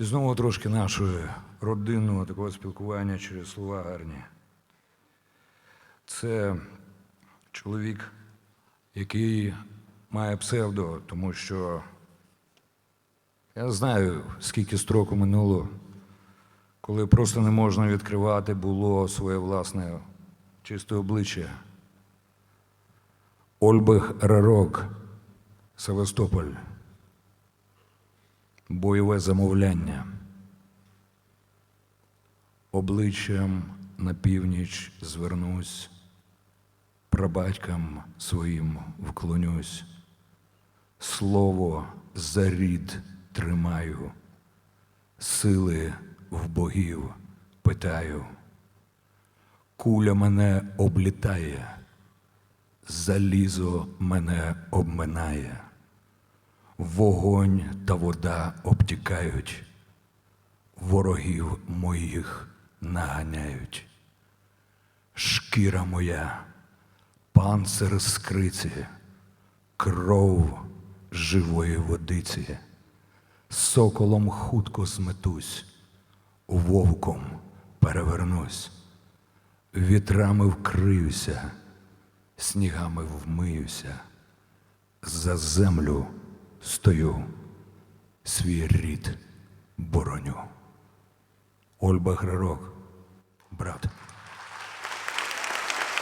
І знову трошки нашої родинного такого спілкування через слова гарні. Це чоловік, який має псевдо, тому що я знаю, скільки строку минуло, коли просто не можна відкривати було своє власне чисте обличчя. Ольбих Рарок, Севастополь. Бойове замовляння. Обличчям на північ звернусь, прабатькам своїм вклонюсь, слово за рід тримаю, сили в богів питаю, куля мене облітає, залізо мене обминає, вогонь та вода обтікають, ворогів моїх наганяють. Шкіра моя, панцир скриці, кров живої водиці, соколом хутко зметусь, вовком перевернусь, вітрами вкриюся, снігами вмиюся, за землю стою, свій рід бороню. Ольба Грарок, брат.